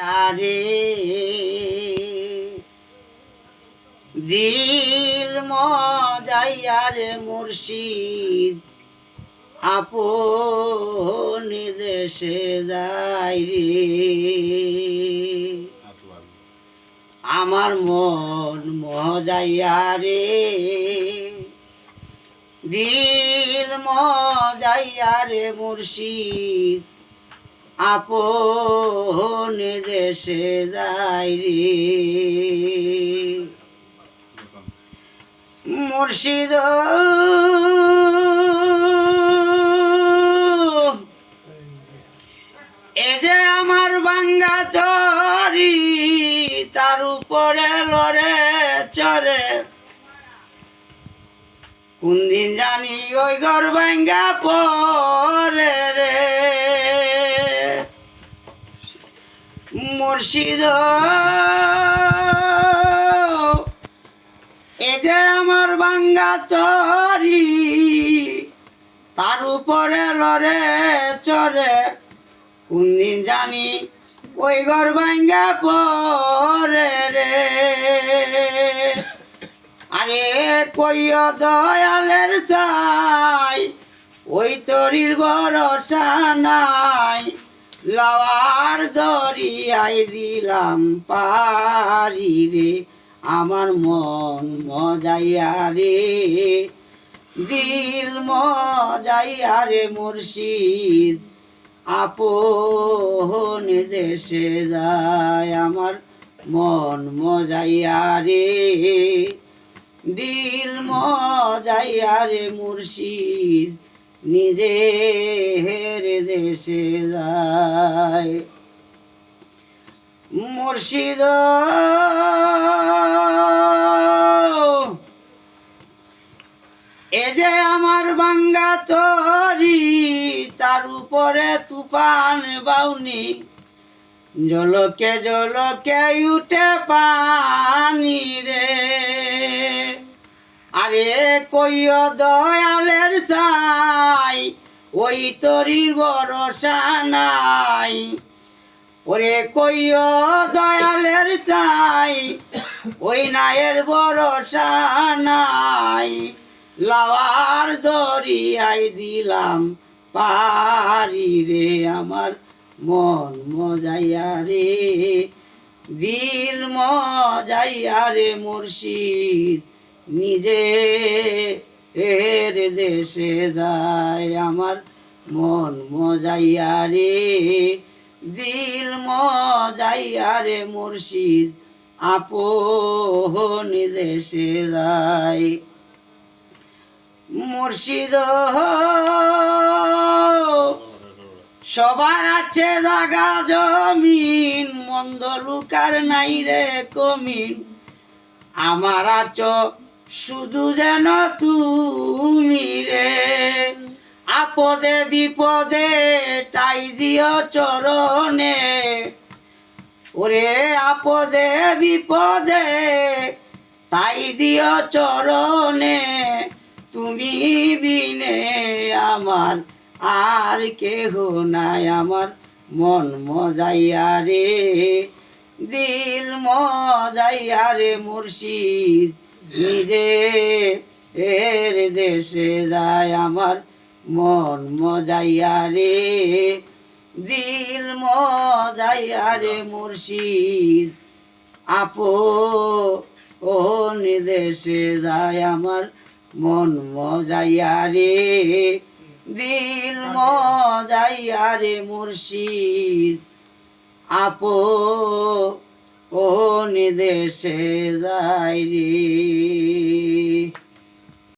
আরে দিল মজাইয়ারে মুর্শিদ আপন দেশে যাই রে। আমার মন মজাইয়া রে দিল মজাইয়া রে মুর্শিদ আপন দেশে যাই রে। মুর্শিদ এ যে আমার বাঙ্গা তরি, তার উপরে লড়ে চরে কোন দিন জানি ওই ঘর ভাঙ্গা পরে রে। মুর্শিদ। এ যে আমার বাঙ্গা তরি তার উপরে লড়ে চরে কোন দিন জানি ওই ঘর ভাঙ্গা পরে রে। আরে কইয় দয়ালের চাই ওই তরির ভরসা নাই। লাওয়ার দরিয়াই দিলাম পারি রে, আমার মন মজাইয়া রে। দিল মজাইয়া রে মুর্শিদ, আপন দেশে যায় আমার মন মজাইয়া রে। দিল মজাইয়া রে মুর্শিদ নিজের দেশে যায়। মুর্শিদ এ যে আমার বাঙ্গা তরি, তার উপরে তুফান বাউনি। জলকে জলকে উঠে পানি রে। আরে কইয় দয়ালের চাই, ওই তরির ভরসা নাই। ওরে কইয় দয়ালের চাই, ওই নায়ের ভরসা নাই। লাওয়ার দরিয়াই দিলাম পারি রে, আমার মন মজাইয়া রে, দিল মজাইয়া রে মুর্শিদ। নিজে এর দেশে যায় আমার মন মজাইয়া রে, দিল মজাইয়া রে মুর্শিদ, আপন দেশে যায়। মুর্শিদ, সবার আছে জাগা জমিন, মন্দ লুকার নাই রে কমিন, আমার আছো শুধু যেন তুমি রে। আপদে বিপদে টাই দিও চরণে। ওরে আপদে বিপদে তাই দিও চরণে। তুমি বিনে আমার আর কেহ নাই, আমার মন মজাইয়া রে, দিল মজাইয়া রে মুর্শিদ। নিজে এর দেশে যায় আমার মন মজাইয়া রে, দিল মজাইয়া রে মুর্শিদ। আপো ও দেশে যায় আমার মন মজাইয়া রে, দিল মজাইয়া রে মুর্শিদ। আপো ও নিদেশে যায় রে